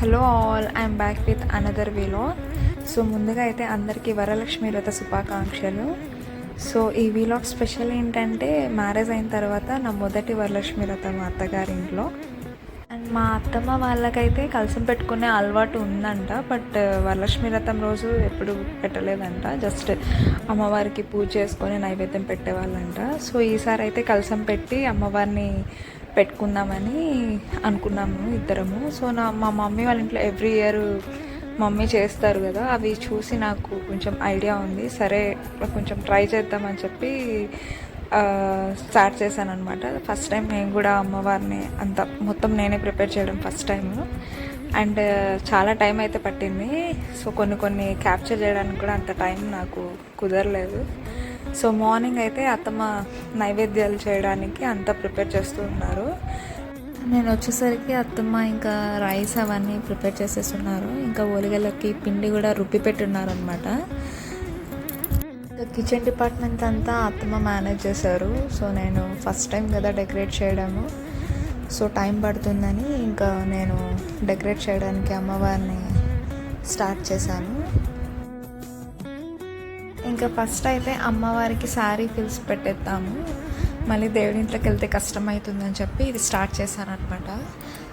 Hello all I'm back with another vlog so ముందుగా అయితే అందరికీ వరలక్ష్మి వ్రత శుభాకాంక్షలు. సో ఈ వీలాగ్ స్పెషల్ ఏంటంటే మ్యారేజ్ అయిన తర్వాత నా మొదటి వరలక్ష్మి వ్రతం మా అత్తగారి ఇంట్లో అండ్ మా అత్తమ్మ వాళ్ళకైతే కలసం పెట్టుకునే అలవాటు ఉందంట బట్ uh, వరలక్ష్మి వ్రతం రోజు ఎప్పుడు పెట్టలేదంట. జస్ట్ అమ్మవారికి పూజ చేసుకొని నైవేద్యం పెట్టేవాళ్ళంట. సో ఈసారి అయితే కలసం పెట్టి అమ్మవారిని పెట్టుకుందామని అనుకున్నాము ఇద్దరము. సో నా మా మమ్మీ వాళ్ళ ఇంట్లో ఎవ్రీ ఇయర్ మమ్మీ చేస్తారు కదా అవి చూసి నాకు కొంచెం ఐడియా ఉంది. సరే కొంచెం ట్రై చేద్దామని చెప్పి స్టార్ట్ చేశాను అనమాట ఫస్ట్ టైం నేను కూడా అమ్మవారిని అంత మొత్తం నేనే ప్రిపేర్ చేయడం ఫస్ట్ టైం అండ్ చాలా టైం అయితే పట్టింది. సో కొన్ని కొన్ని క్యాప్చర్ చేయడానికి కూడా అంత టైం నాకు కుదరలేదు. సో మార్నింగ్ అయితే అత్తమ్మ నైవేద్యాలు చేయడానికి అంతా ప్రిపేర్ చేస్తూ ఉన్నారు. నేను వచ్చేసరికి అత్తమ్మ ఇంకా రైస్ అవన్నీ ప్రిపేర్ చేసేస్తున్నారు. ఇంకా ఓలిగలకి పిండి కూడా రుబ్బి పెట్టున్నారు అనమాట కిచెన్ డిపార్ట్మెంట్ అంతా అత్తమ్మ మేనేజ్ చేశారు. సో నేను ఫస్ట్ టైం కదా డెకరేట్ చేయడము. సో టైం పడుతుందని ఇంకా నేను డెకరేట్ చేయడానికి అమ్మవారిని స్టార్ట్ చేశాను. ఇంకా ఫస్ట్ అయితే అమ్మవారికి శారీ ఫిల్స్ పెట్టేద్దాము. మళ్ళీ దేవుడి ఇంట్లోకి వెళ్తే కష్టం అవుతుందని చెప్పి ఇది స్టార్ట్ చేశాను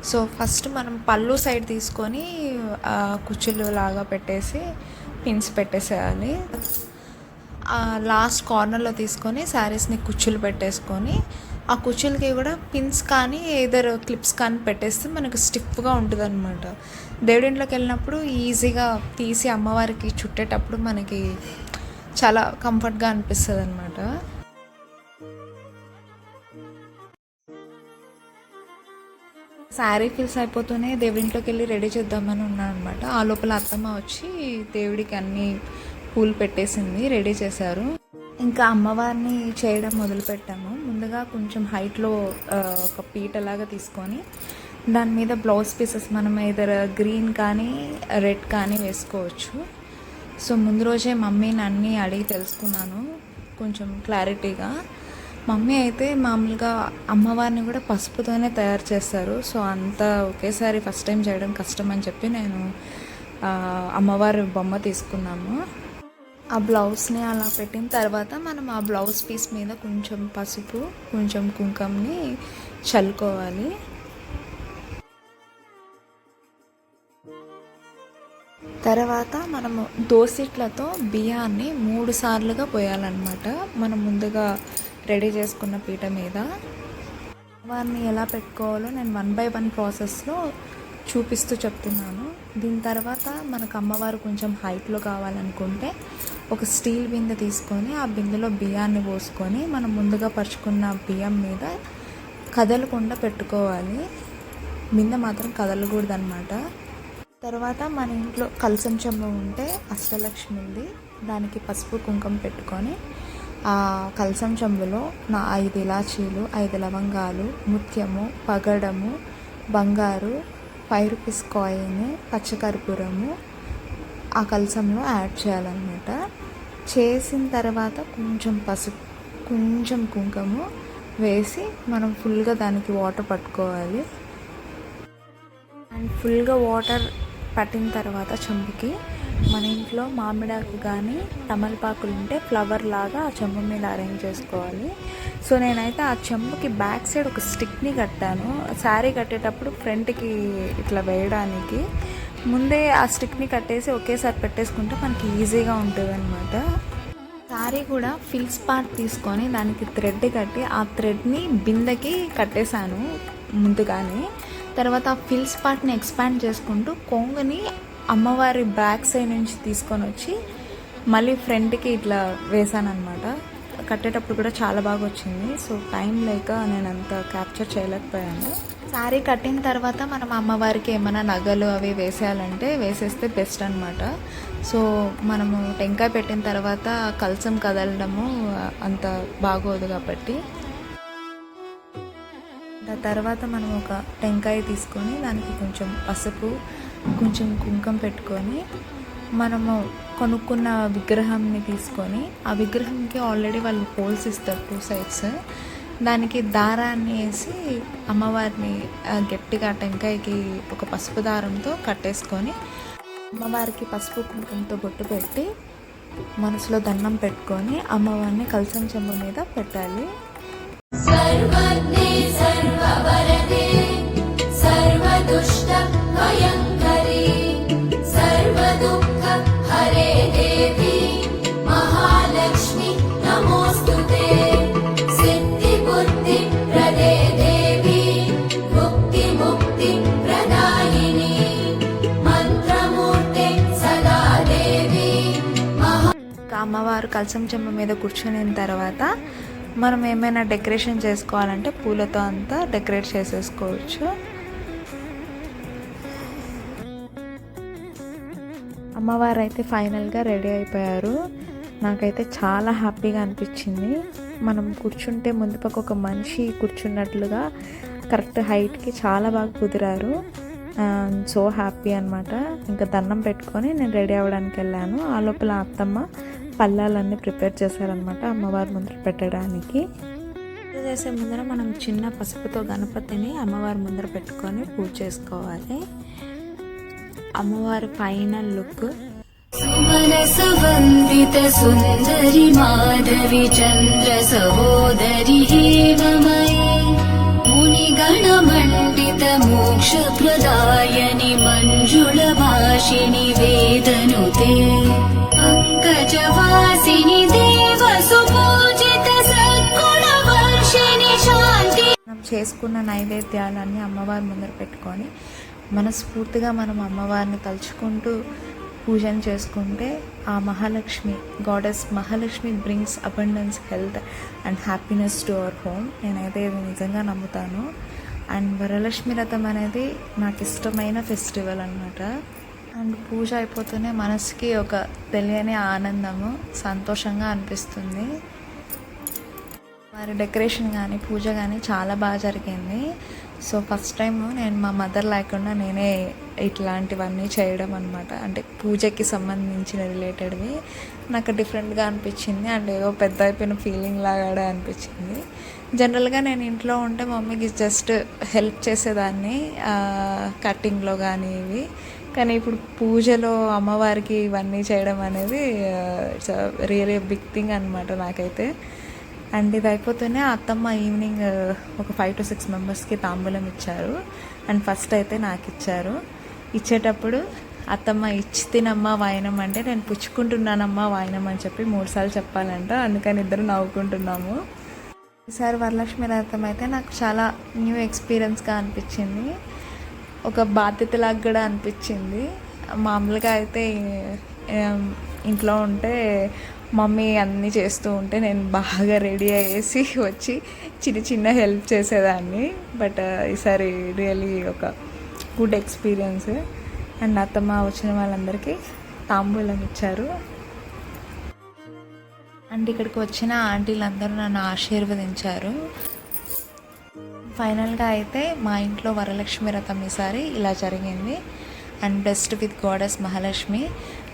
సో ఫస్ట్ మనం పళ్ళు సైడ్ తీసుకొని కుచ్చులు లాగా పెట్టేసి పిన్స్ పెట్టేసేయాలి. లాస్ట్ కార్నర్లో తీసుకొని శారీస్ని కుచ్చులు పెట్టేసుకొని ఆ కుచ్చులకి కూడా పిన్స్ కానీ ఏదర్ క్లిప్స్ కానీ పెట్టేస్తే మనకు స్టిఫ్గా ఉంటుంది అనమాట దేవుడింట్లోకి వెళ్ళినప్పుడు ఈజీగా తీసి అమ్మవారికి చుట్టేటప్పుడు మనకి చాలా కంఫర్ట్గా అనిపిస్తుంది అనమాట శారీ ఫిల్స్ అయిపోతూనే దేవుడింట్లోకి వెళ్ళి రెడీ చేద్దామని ఉన్నాను అనమాట ఆ లోపల అత్తమ్మ వచ్చి దేవుడికి అన్ని పూలు పెట్టేసింది రెడీ చేశారు. ఇంకా అమ్మవారిని చేయడం మొదలుపెట్టాము. ముందుగా కొంచెం హైట్లో ఒక పీటలాగా తీసుకొని దాని మీద బ్లౌజ్ పీసెస్ మనం ఏదర్ గ్రీన్ కానీ రెడ్ కానీ వేసుకోవచ్చు. సో ముందు రోజే మమ్మీని అన్నీ అడిగి తెలుసుకున్నాను కొంచెం క్లారిటీగా. మమ్మీ అయితే మామూలుగా అమ్మవారిని కూడా పసుపుతోనే తయారు చేస్తారు. సో అంతా ఒకేసారి ఫస్ట్ టైం చేయడం కష్టం అని చెప్పి నేను అమ్మవారి బొమ్మ తీసుకున్నాము. ఆ బ్లౌజ్ని అలా పెట్టిన తర్వాత మనం ఆ బ్లౌజ్ పీస్ మీద కొంచెం పసుపు కొంచెం కుంకుమని చల్లుకోవాలి. తర్వాత మనము దోసిట్లతో బియ్యాన్ని మూడు సార్లుగా పోయాలన్నమాట. మనం ముందుగా రెడీ చేసుకున్న పీట మీద. వారిని ఎలా పెట్టుకోవాలో నేను వన్ బై వన్ ప్రాసెస్లో చూపిస్తూ చెప్తున్నాను. దీని తర్వాత మనకు అమ్మవారు కొంచెం హైట్లో కావాలనుకుంటే ఒక స్టీల్ బిందె తీసుకొని ఆ బిందెలో బియ్యాన్ని పోసుకొని మనం ముందుగా పరుచుకున్న బియ్యం మీద కదలకుండా పెట్టుకోవాలి. బిందె మాత్రం కదలకూడదు అనమాట తర్వాత మన ఇంట్లో కలసం చెంబు ఉంటే ఉంది. దానికి పసుపు కుంకుమ పెట్టుకొని ఆ కలసం చెంబులో నా ఐదు ఇలాచీలు ఐదు లవంగాలు ముత్యము పగడము బంగారు ఫైవ్ రూపీస్ కాయిన్ పచ్చకర్పూరము ఆ కలసంలో యాడ్ చేయాలన్నమాట. చేసిన తర్వాత కొంచెం పసుపు కొంచెం కుంకుమ వేసి మనం ఫుల్గా దానికి వాటర్ పట్టుకోవాలి. అండ్ ఫుల్గా వాటర్ పట్టిన తర్వాత చెంబుకి మన ఇంట్లో మామిడాకు కానీ తమలపాకులు ఉంటే ఫ్లవర్ లాగా ఆ చెంబు మీద అరేంజ్ చేసుకోవాలి. సో నేనైతే ఆ చెంబుకి బ్యాక్ సైడ్ ఒక స్టిక్ని కట్టాను. శారీ కట్టేటప్పుడు ఫ్రంట్కి ఇట్లా వేయడానికి. ముందే ఆ స్టిక్ని కట్టేసి ఒకేసారి పెట్టేసుకుంటే మనకి ఈజీగా ఉంటుంది అనమాట శారీ కూడా ఫిల్స్ పార్ట్ తీసుకొని దానికి థ్రెడ్ కట్టి ఆ థ్రెడ్ని బిందెకి కట్టేశాను ముందుగానే. తర్వాత ఆ ఫిల్స్ పార్ట్ని ఎక్స్పాండ్ చేసుకుంటూ కొంగుని అమ్మవారి బ్యాక్ సైడ్ నుంచి తీసుకొని వచ్చి మళ్ళీ ఫ్రంట్కి ఇట్లా వేసాను అనమాట కట్టేటప్పుడు కూడా చాలా బాగా వచ్చింది. సో టైం లేక నేను అంత క్యాప్చర్ చేయలేకపోయాను. శారీ కట్టిన తర్వాత మనం అమ్మవారికి ఏమైనా నగలు అవి వేసేయాలంటే వేసేస్తే బెస్ట్ అనమాట సో మనము టెంకాయ పెట్టిన తర్వాత కలసం కదలడము అంత బాగోదు కాబట్టి తర్వాత మనం ఒక టెంకాయ తీసుకొని దానికి కొంచెం పసుపు కొంచెం కుంకుమ పెట్టుకొని మనము కొనుక్కున్న విగ్రహంని తీసుకొని ఆ విగ్రహంకి ఆల్రెడీ వాళ్ళు హోల్స్ ఇస్తారు టూ సైడ్స్ దానికి దారాన్ని వేసి అమ్మవారిని గట్టిగా టెంకాయకి ఒక పసుపు దారంతో కట్టేసుకొని అమ్మవారికి పసుపు కుంకుమతో బొట్టు పెట్టి మనసులో దండం పెట్టుకొని అమ్మవారిని కలసం చెంబు మీద పెట్టాలి. కలసం చెమ్మ మీద కూర్చునిన తర్వాత మనం ఏమైనా డెకరేషన్ చేసుకోవాలంటే పూలతో అంతా డెకరేట్ చేసేసుకోవచ్చు. అమ్మవారు అయితే ఫైనల్గా రెడీ అయిపోయారు. నాకైతే చాలా హ్యాపీగా అనిపించింది. మనం కూర్చుంటే ముందు పక్క ఒక మనిషి కూర్చున్నట్లుగా కరెక్ట్ హైట్కి చాలా బాగా కుదిరారు. సో హ్యాపీ అనమాట ఇంకా దండం పెట్టుకొని నేను రెడీ అవ్వడానికి వెళ్ళాను. ఆ లోపల అత్తమ్మ పళ్ళాలన్నీ ప్రిపేర్ చేశారనమాట అమ్మవారి ముందర పెట్టడానికి పూజ చేసే ముందర మనం చిన్న పసుపుతో గణపతిని అమ్మవారి ముందర పెట్టుకొని పూజ చేసుకోవాలి అమ్మవారి ఫైనల్ లుక్ सुमनसवन्दित सुन्दरि माधवि चन्द्र सहोदरि हेम मयि मुनिगणमण्डित मोक्षप्रदायनि मञ्जुळभाषिणि वेदनुते చేసుకున్న నైవేద్యాలన్నీ అమ్మవారి ముందర పెట్టుకొని మనస్ఫూర్తిగా మనం అమ్మవారిని తలుచుకుంటూ పూజను చేసుకుంటే ఆ Mahalakshmi goddess Mahalakshmi brings abundance health and happiness to our home నేనైతే ఇది నిజంగా నమ్ముతాను. అండ్ వరలక్ష్మి రథం అనేది నాకు ఇష్టమైన ఫెస్టివల్ అనమాట అండ్ పూజ అయిపోతూనే మనసుకి ఒక తెలియని ఆనందము సంతోషంగా అనిపిస్తుంది. మరి డెకరేషన్ కానీ పూజ కానీ చాలా బాగా జరిగింది. సో ఫస్ట్ టైం నేను మా మదర్ లేకుండా నేనే ఇట్లాంటివన్నీ చేయడం అనమాట అంటే పూజకి సంబంధించిన రిలేటెడ్వి. నాకు డిఫరెంట్గా అనిపించింది. అండ్ ఏదో పెద్ద అయిపోయిన ఫీలింగ్ లాగా అనిపించింది. జనరల్గా నేను ఇంట్లో ఉంటే మమ్మీకి జస్ట్ హెల్ప్ చేసేదాన్ని కటింగ్లో కానీ ఇవి. కానీ ఇప్పుడు పూజలో అమ్మవారికి ఇవన్నీ చేయడం అనేది ఇట్స్ రియలీ బిగ్ థింగ్ అనమాట నాకైతే. అండ్ ఇది అయిపోతూనే అత్తమ్మ ఈవినింగ్ ఒక ఫైవ్ టు సిక్స్ మెంబర్స్కి తాంబూలం ఇచ్చారు. అండ్ ఫస్ట్ అయితే నాకు ఇచ్చారు. ఇచ్చేటప్పుడు అత్తమ్మ ఇచ్చి తినమ్మా వాయనం అంటే నేను పుచ్చుకుంటున్నానమ్మా వాయనం అని చెప్పి మూడుసార్లు చెప్పాలంట. అందుకని ఇద్దరు నవ్వుకుంటున్నాము. ఈసారి వరలక్ష్మి రథం అయితే నాకు చాలా న్యూ ఎక్స్పీరియన్స్గా అనిపించింది. ఒక బాధ్యతలాగా కూడా అనిపించింది. మామూలుగా అయితే ఇంట్లో ఉంటే మమ్మీ అన్నీ చేస్తూ ఉంటే నేను బాగా రెడీ అయ్యేసి వచ్చి చిన్న చిన్న హెల్ప్ చేసేదాన్ని. బట్ ఈసారి రియలీ ఒక గుడ్ ఎక్స్పీరియన్స్. అండ్ అత్తమ్మ వచ్చిన వాళ్ళందరికీ తాంబూలం ఇచ్చారు. అండ్ ఇక్కడికి వచ్చిన ఆంటీలందరూ నన్ను ఆశీర్వదించారు. ఫైనల్గా అయితే మా ఇంట్లో వరలక్ష్మి రథం ఈసారి ఇలా జరిగింది. And best with goddess Mahalakshmi.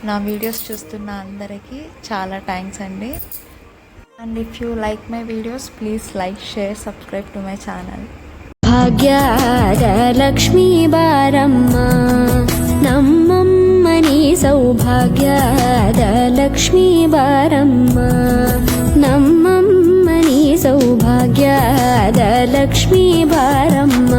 నా వీడియోస్ చూస్తున్న అందరికీ చాలా థ్యాంక్స్ అండి. And if you like my videos please like share subscribe to my channel భాగ్యాదలక్ష్మీ బారమ్మ నమ్మమ్మని సౌభాగ్యాదలక్ష్మీ బారమ్మ నమ్మమ్మని సౌభాగ్యాదలక్ష్మీ బారమ్మ.